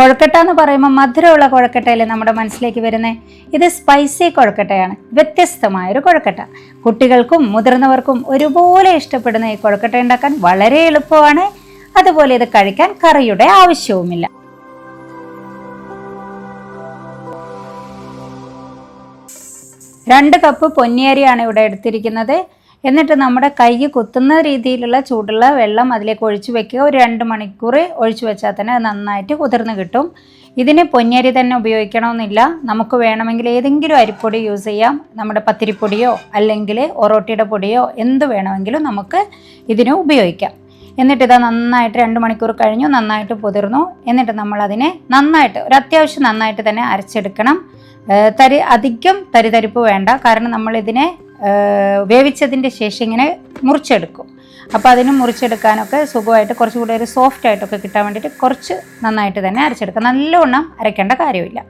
കൊഴക്കട്ട എന്ന് പറയുമ്പോൾ മധുരമുള്ള കൊഴക്കട്ടയല്ലേ നമ്മുടെ മനസ്സിലേക്ക് വരുന്നത് ഇത് സ്പൈസി കൊഴക്കട്ടയാണ്. വ്യത്യസ്തമായൊരു കൊഴക്കട്ട. കുട്ടികൾക്കും മുതിർന്നവർക്കും ഒരുപോലെ ഇഷ്ടപ്പെടുന്ന ഈ കൊഴക്കട്ട ഉണ്ടാക്കാൻ വളരെ എളുപ്പമാണ്. അതുപോലെ ഇത് കഴിക്കാൻ കറിയുടെ ആവശ്യവുമില്ല. രണ്ട് കപ്പ് പൊന്നിയരിയാണ് ഇവിടെ എടുത്തിരിക്കുന്നത്. എന്നിട്ട് നമ്മുടെ കൈ കുത്തുന്ന രീതിയിലുള്ള ചൂടുള്ള വെള്ളം അതിലേക്ക് ഒഴിച്ചു വെക്കുക. ഒരു രണ്ട് മണിക്കൂർ ഒഴിച്ചു വെച്ചാൽ തന്നെ നന്നായിട്ട് കുതിർന്ന് കിട്ടും. ഇതിന് പൊന്നരി തന്നെ ഉപയോഗിക്കണമെന്നില്ല. നമുക്ക് വേണമെങ്കിൽ ഏതെങ്കിലും അരിപ്പൊടി യൂസ് ചെയ്യാം. നമ്മുടെ പത്തിരിപ്പൊടിയോ അല്ലെങ്കിൽ ഒറോട്ടിയുടെ പൊടിയോ എന്ത് വേണമെങ്കിലും നമുക്ക് ഇതിന് ഉപയോഗിക്കാം. എന്നിട്ട് ഇത് നന്നായിട്ട് രണ്ട് മണിക്കൂർ കഴിഞ്ഞു നന്നായിട്ട് പുതിർന്നു എന്നിട്ട് നമ്മൾ അതിനെ നന്നായിട്ട് ഒരു അത്യാവശ്യം നന്നായിട്ട് തന്നെ അരച്ചെടുക്കണം. തരി അധികം തരിതരിപ്പ് വേണ്ട. കാരണം നമ്മൾ ഇതിനെ വേവിച്ചതിന്റെ ശേഷം ഇങ്ങനെ മുറിച്ചെടുക്കും. അപ്പോൾ അതിന് മുറിച്ചെടുക്കാനൊക്കെ സുഖമായിട്ട് കുറച്ചുകൂടി ഒരു സോഫ്റ്റ് ആയിട്ടൊക്കെ കിട്ടാൻ വേണ്ടിയിട്ട് കുറച്ച് നന്നായിട്ട് തന്നെ അരച്ചെടുക്കുക നല്ലവണ്ണം അരയ്ക്കേണ്ട കാര്യമില്ല.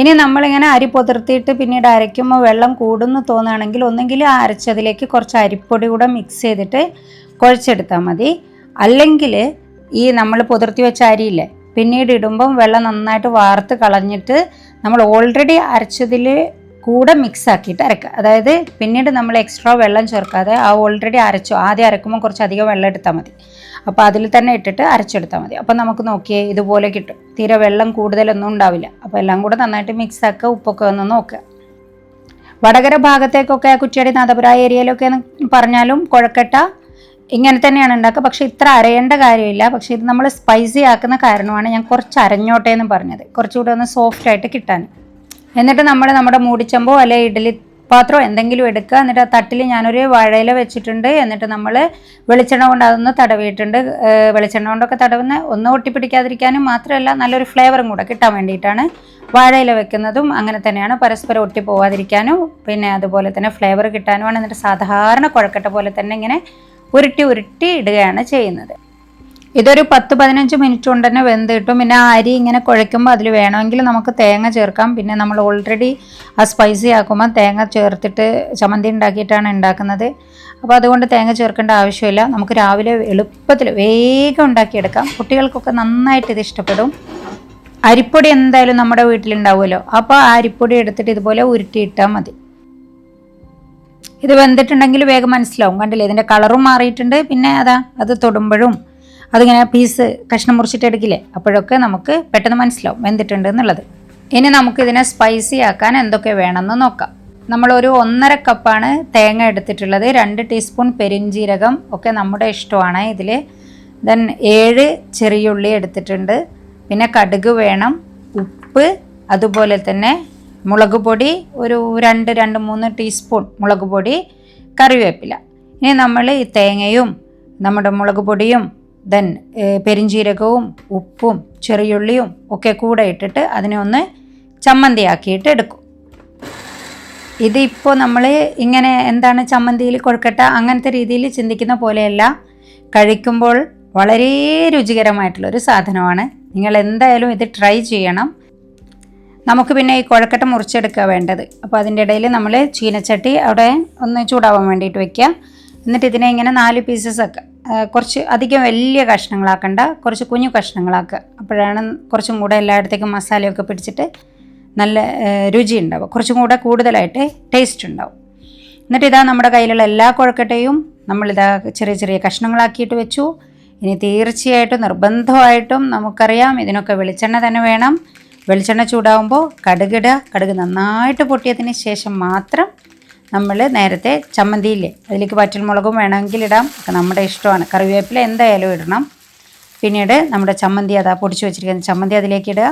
ഇനി നമ്മളിങ്ങനെ അരി പൊതിർത്തിയിട്ട് പിന്നീട് അരയ്ക്കുമ്പോൾ വെള്ളം കൂടുന്നു തോന്നുകയാണെങ്കിൽ ഒന്നെങ്കിൽ ആ അരച്ചതിലേക്ക് കുറച്ച് അരിപ്പൊടി കൂടെ മിക്സ് ചെയ്തിട്ട് കുഴച്ചെടുത്താൽ മതി. അല്ലെങ്കിൽ ഈ നമ്മൾ പൊതിർത്തി വെച്ച അരിയില്ലേ പിന്നീട് ഇടുമ്പം വെള്ളം നന്നായിട്ട് വാർത്ത് കളഞ്ഞിട്ട് നമ്മൾ ഓൾറെഡി അരച്ചതിൽ കൂടെ മിക്സ് ആക്കിയിട്ട് അരക്കുക. അതായത് പിന്നീട് നമ്മൾ എക്സ്ട്രാ വെള്ളം ചേർക്കാതെ ആ ഓൾറെഡി അരച്ചു ആദ്യം അരക്കുമ്പോൾ കുറച്ച് അധികം വെള്ളം എടുത്താൽ മതി. അപ്പോൾ അതിൽ തന്നെ ഇട്ടിട്ട് അരച്ചെടുത്താൽ മതി. അപ്പോൾ നമുക്ക് നോക്കിയേ ഇതുപോലെ കിട്ടും. തീരെ വെള്ളം കൂടുതലൊന്നും ഉണ്ടാവില്ല. അപ്പോൾ എല്ലാം കൂടെ നന്നായിട്ട് മിക്സ് ആക്കുക ഉപ്പൊക്കെ ഒന്ന് നോക്കുക. വടകര ഭാഗത്തേക്കൊക്കെ കുറ്റിയാടി നാദപുര ഏരിയയിലൊക്കെ എന്ന് പറഞ്ഞാലും കുഴക്കട്ട ഇങ്ങനെ തന്നെയാണ് ഉണ്ടാക്കുക. പക്ഷേ ഇത്ര അരയേണ്ട കാര്യമില്ല. പക്ഷേ ഇത് നമ്മൾ സ്പൈസി ആക്കുന്ന കാരണമാണ് ഞാൻ കുറച്ച് അരഞ്ഞോട്ടെ എന്ന് പറഞ്ഞത്. കുറച്ചുകൂടെ ഒന്ന് സോഫ്റ്റ് ആയിട്ട് കിട്ടാൻ. എന്നിട്ട് നമ്മൾ നമ്മുടെ മൂടിച്ചമ്പോ അല്ലെ ഇഡലി പാത്രം എന്തെങ്കിലും എടുക്കുക എന്നിട്ട് ആ തട്ടിൽ ഞാനൊരു വാഴയില വെച്ചിട്ടുണ്ട്. എന്നിട്ട് നമ്മൾ വെളിച്ചെണ്ണ കൊണ്ട് അതൊന്ന് തടവിയിട്ടുണ്ട്. വെളിച്ചെണ്ണ കൊണ്ടൊക്കെ തടവുന്ന ഒന്ന് ഒട്ടിപ്പിടിക്കാതിരിക്കാനും മാത്രമല്ല നല്ലൊരു ഫ്ലേവറും കൂടെ കിട്ടാൻ വേണ്ടിയിട്ടാണ് വാഴയില വെക്കുന്നതും അങ്ങനെ തന്നെയാണ്. പരസ്പരം ഒട്ടി പോവാതിരിക്കാനും പിന്നെ അതുപോലെ തന്നെ ഫ്ലേവർ കിട്ടാനുമാണ്. എന്നിട്ട് സാധാരണ കുഴക്കട്ട പോലെ തന്നെ ഇങ്ങനെ ഉരുട്ടി ഉരുട്ടി ഇടുകയാണ് ചെയ്യുന്നത്. ഇതൊരു പത്ത് പതിനഞ്ച് മിനിറ്റ് കൊണ്ട് തന്നെ വെന്ത് കിട്ടും. പിന്നെ അരി ഇങ്ങനെ കുഴയ്ക്കുമ്പോൾ അതിൽ വേണമെങ്കിൽ നമുക്ക് തേങ്ങ ചേർക്കാം. പിന്നെ നമ്മൾ ഓൾറെഡി ആ സ്പൈസി ആക്കുമ്പോൾ തേങ്ങ ചേർത്തിട്ട് ചമ്മന്തി ഉണ്ടാക്കിയിട്ടാണ് ഉണ്ടാക്കുന്നത്. അപ്പോൾ അതുകൊണ്ട് തേങ്ങ ചേർക്കേണ്ട ആവശ്യമില്ല. നമുക്ക് രാവിലെ എളുപ്പത്തിൽ വേഗം ഉണ്ടാക്കിയെടുക്കാം. കുട്ടികൾക്കൊക്കെ നന്നായിട്ട് ഇത് ഇഷ്ടപ്പെടും. അരിപ്പൊടി എന്തായാലും നമ്മുടെ വീട്ടിലുണ്ടാവുമല്ലോ. അപ്പോൾ ആ അരിപ്പൊടി എടുത്തിട്ട് ഇതുപോലെ ഉരുട്ടിയിട്ടാൽ മതി. ഇത് വെന്തിട്ടുണ്ടെങ്കിൽ വേഗം മനസ്സിലാവും. കണ്ടില്ലേ? ഇതിന്റെ കളറും മാറിയിട്ടുണ്ട്. പിന്നെ അതാ അത് തൊടുമ്പോഴും അതിങ്ങനെ പീസ് കഷ്ണം മുറിച്ചിട്ട് എടുക്കില്ലേ? അപ്പോഴൊക്കെ നമുക്ക് പെട്ടെന്ന് മനസ്സിലാവും വെന്തിട്ടുണ്ട് എന്നുള്ളത്. ഇനി നമുക്ക് ഇതിനെ സ്പൈസി ആക്കാൻ എന്തൊക്കെ വേണമെന്ന് നോക്കാം. നമ്മളൊരു ഒന്നര കപ്പാണ് തേങ്ങ എടുത്തിട്ടുള്ളത്. രണ്ട് ടീസ്പൂൺ പെരിഞ്ജീരകം ഒക്കെ നമ്മുടെ ഇഷ്ടമാണ് ഇതിൽ ദെൻ ഏഴ് ചെറിയുള്ളി എടുത്തിട്ടുണ്ട്. പിന്നെ കടുക് വേണം ഉപ്പ് അതുപോലെ തന്നെ മുളക് പൊടി ഒരു രണ്ട് രണ്ട് മൂന്ന് ടീസ്പൂൺ മുളക് പൊടി കറിവേപ്പില. ഇനി നമ്മൾ ഈ തേങ്ങയും നമ്മുടെ മുളക് പൊടിയും ദെൻ പെരിഞ്ചീരകവും ഉപ്പും ചെറിയുള്ളിയും ഒക്കെ കൂടെ ഇട്ടിട്ട് അതിനെ ഒന്ന് ചമ്മന്തിയാക്കിയിട്ട് എടുക്കും. ഇതിപ്പോൾ നമ്മൾ ഇങ്ങനെ എന്താണ് ചമ്മന്തിയിൽ കൊഴുക്കട്ട അങ്ങനത്തെ രീതിയിൽ ചിന്തിക്കുന്ന പോലെയല്ല. കഴിക്കുമ്പോൾ വളരെ രുചികരമായിട്ടുള്ളൊരു സാധനമാണ്. നിങ്ങൾ എന്തായാലും ഇത് ട്രൈ ചെയ്യണം. നമുക്ക് പിന്നെ ഈ കുഴക്കട്ട മുറിച്ചെടുക്കുക വേണ്ടത്. അപ്പോൾ അതിന്റെ ഇടയിൽ നമ്മൾ ചീനച്ചട്ടി അവിടെ ഒന്ന് ചൂടാവാൻ വേണ്ടിയിട്ട് വെക്കുക എന്നിട്ട് ഇതിനെ ഇങ്ങനെ നാല് പീസസ് ഒക്കെ ആ, കുറച്ച് അധികം വലിയ കഷ്ണങ്ങളാക്കണ്ട. കുറച്ച് കുഞ്ഞു കഷ്ണങ്ങളാക്കുക. അപ്പോഴാണ് കുറച്ചും കൂടെ എല്ലായിടത്തേക്കും മസാലയൊക്കെ പിടിച്ചിട്ട് നല്ല രുചി ഉണ്ടാവും കുറച്ചും കൂടെ കൂടുതലായിട്ട് ടേസ്റ്റ് ഉണ്ടാവും. എന്നിട്ട് ഇതാ നമ്മുടെ കയ്യിലുള്ള എല്ലാ കുഴക്കട്ടയും നമ്മളിതാ ചെറിയ ചെറിയ കഷ്ണങ്ങളാക്കിയിട്ട് വെച്ചു. ഇനി തീർച്ചയായിട്ടും നിർബന്ധമായിട്ടും നമുക്കറിയാം ഇതിനൊക്കെ വെളിച്ചെണ്ണ തന്നെ വേണം. വെളിച്ചെണ്ണ ചൂടാവുമ്പോൾ കടുകിടുക. കടുക് നന്നായിട്ട് പൊട്ടിയതിന് ശേഷം മാത്രം നമ്മൾ നേരത്തെ ചമ്മന്തിയില്ലേ അതിലേക്ക് പച്ചമുളകും വേണമെങ്കിൽ ഇടാം. നമ്മുടെ ഇഷ്ടമാണ്. കറിവേപ്പില എന്തായാലും ഇടണം. പിന്നീട് നമ്മുടെ ചമ്മന്തി അതാ പൊടിച്ച് വെച്ചിരിക്കുന്ന ചമ്മന്തി അതിലേക്ക് ഇടുക.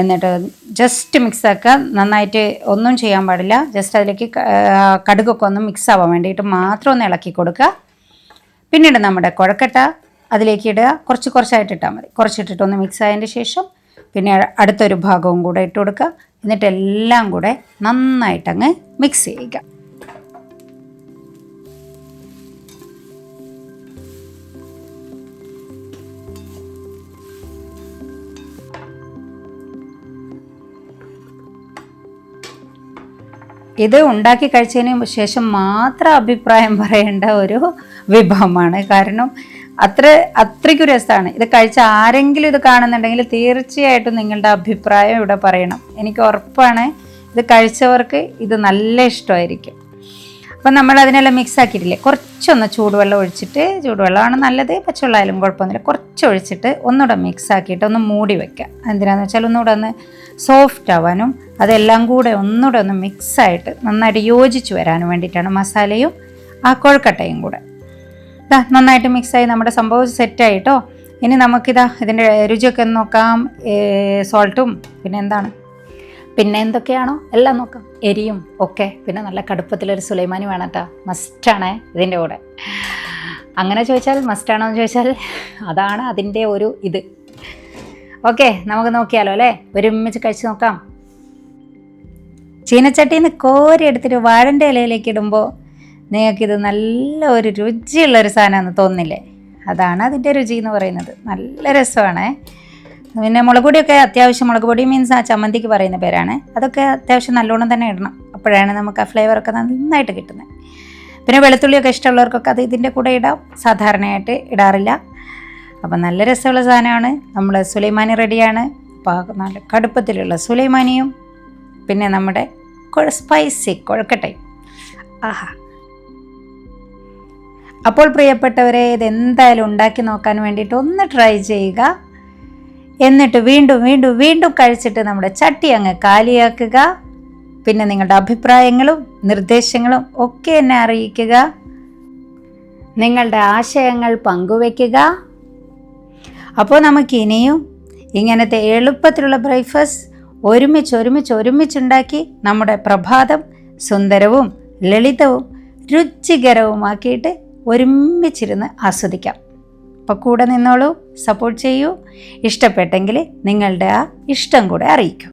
എന്നിട്ട് ജസ്റ്റ് മിക്സ് ആക്കുക. നന്നായിട്ട് ഒന്നും ചെയ്യാൻ പാടില്ല. ജസ്റ്റ് അതിലേക്ക് കടുകൊക്കെ ഒന്ന് മിക്സ് ആവാൻ വേണ്ടിയിട്ട് മാത്രം ഒന്ന് ഇളക്കി കൊടുക്കുക. പിന്നീട് നമ്മുടെ കുഴക്കട്ട അതിലേക്ക് ഇടുക. കുറച്ച് കുറച്ചായിട്ട് ഇട്ടാൽ മതി. കുറച്ചിട്ടിട്ട് ഒന്ന് മിക്സ് ആയതിന്റെ ശേഷം പിന്നെ അടുത്തൊരു ഭാഗവും കൂടെ ഇട്ട് കൊടുക്കുക. എന്നിട്ട് എല്ലാം കൂടെ നന്നായിട്ടങ്ങ് മിക്സ് ചെയ്യുക. ഇത് ഉണ്ടാക്കി കഴിച്ചതിന് ശേഷം മാത്രം അഭിപ്രായം പറയേണ്ട ഒരു വിഭവമാണ്. കാരണം അത്ര അത്രയ്ക്കും രസമാണ്. ഇത് കഴിച്ച ആരെങ്കിലും ഇത് കാണുന്നുണ്ടെങ്കിൽ തീർച്ചയായിട്ടും നിങ്ങളുടെ അഭിപ്രായം ഇവിടെ പറയണം. എനിക്ക് ഉറപ്പാണ് ഇത് കഴിച്ചവർക്ക് ഇത് നല്ല ഇഷ്ടമായിരിക്കും. അപ്പം നമ്മൾ അതിനെല്ലാം മിക്സ് ആക്കിയിട്ടില്ലേ? കുറച്ചൊന്ന് ചൂടുവെള്ളം ഒഴിച്ചിട്ട് ചൂടുവെള്ളമാണ് നല്ലത് പച്ചവെള്ളമായാലും കുഴപ്പമൊന്നുമില്ല. കുറച്ച് ഒഴിച്ചിട്ട് ഒന്നുകൂടെ മിക്സ് ആക്കിയിട്ട് ഒന്ന് മൂടി വെക്കുക. എന്തിനാണെന്ന് വെച്ചാൽ ഒന്നുകൂടെ ഒന്ന് സോഫ്റ്റ് ആവാനും അതെല്ലാം കൂടെ ഒന്നുകൂടെ ഒന്ന് മിക്സായിട്ട് നന്നായിട്ട് യോജിച്ച് വരാനും വേണ്ടിയിട്ടാണ് മസാലയും ആ കൊഴുക്കട്ടയും കൂടെ. ഇതാ നന്നായിട്ട് മിക്സായി നമ്മുടെ സംഭവം സെറ്റായിട്ടോ ഇനി നമുക്കിതാ ഇതിന്റെ രുചിയൊക്കെ നോക്കാം. സോൾട്ടും പിന്നെ എന്താണ്? പിന്നെ എന്തൊക്കെയാണോ? എല്ലാം നോക്കാം. എരിയും ഒക്കെ. പിന്നെ നല്ല കടുപ്പത്തിലൊരു സുലൈമാനി വേണം കേട്ടോ മസ്റ്റാണ് ഇതിന്റെ കൂടെ. അങ്ങനെ ചോദിച്ചാൽ മസ്റ്റാണോ എന്ന് ചോദിച്ചാൽ അതാണ് അതിന്റെ ഒരു ഇത്. ഓക്കെ നമുക്ക് നോക്കിയാലോ അല്ലേ? ഒരുമിച്ച് കഴിച്ച് നോക്കാം. ചീനച്ചട്ടിയിൽ നിന്ന് കോരി എടുത്തിട്ട് വാഴന്റെ ഇലയിലേക്ക് ഇടുമ്പോൾ നിങ്ങൾക്കിത് നല്ല ഒരു രുചിയുള്ളൊരു സാധനമാണെന്ന് തോന്നില്ലേ അതാണ് അതിന്റെ രുചി എന്ന് പറയുന്നത്. നല്ല രസമാണ്. പിന്നെ മുളക് പൊടിയൊക്കെ അത്യാവശ്യം മുളക് പൊടി മീൻസ് ആ ചമ്മന്തിക്ക് പറയുന്ന പേരാണ്. അതൊക്കെ അത്യാവശ്യം നല്ലോണം തന്നെ ഇടണം. അപ്പോഴാണ് നമുക്ക് ആ ഫ്ലേവറൊക്കെ നന്നായിട്ട് കിട്ടുന്നത് പിന്നെ വെളുത്തുള്ളിയൊക്കെ ഇഷ്ടമുള്ളവർക്കൊക്കെ അത് ഇതിന്റെ കൂടെ ഇടാം. സാധാരണയായിട്ട് ഇടാറില്ല. അപ്പം നല്ല രസമുള്ള സാധനമാണ്. നമ്മൾ സുലൈമാനി റെഡിയാണ് അപ്പോൾ നല്ല കടുപ്പത്തിലുള്ള സുലൈമാനിയും പിന്നെ നമ്മുടെ സ്പൈസി കൊഴക്കട്ടയും. ആഹാ. അപ്പോൾ പ്രിയപ്പെട്ടവരെ ഇത് എന്തായാലും ഉണ്ടാക്കി നോക്കാൻ വേണ്ടിയിട്ട് ഒന്ന് ട്രൈ ചെയ്യുക. എന്നിട്ട് വീണ്ടും വീണ്ടും വീണ്ടും കഴിച്ചിട്ട് നമ്മുടെ ചട്ടി അങ്ങ് കാലിയാക്കുക. പിന്നെ നിങ്ങളുടെ അഭിപ്രായങ്ങളും നിർദ്ദേശങ്ങളും ഒക്കെ എന്നെ അറിയിക്കുക. നിങ്ങളുടെ ആശയങ്ങൾ പങ്കുവയ്ക്കുക. അപ്പോൾ നമുക്ക് ഇനിയും ഇങ്ങനത്തെ എളുപ്പത്തിലുള്ള ബ്രേക്ക്ഫാസ്റ്റ് ഒരുമിച്ച് ഒരുമിച്ച് ഒരുമിച്ചുണ്ടാക്കി നമ്മുടെ പ്രഭാതം സുന്ദരവും ലളിതവും രുചികരവുമാക്കിയിട്ട് ഒരുമിച്ചിരുന്ന് ആസ്വദിക്കാം. അപ്പോൾ കൂടെ നിന്നോളൂ സപ്പോർട്ട് ചെയ്യൂ. ഇഷ്ടപ്പെട്ടെങ്കിൽ നിങ്ങളുടെ ആ ഇഷ്ടം കൂടെ അറിയിക്കൂ.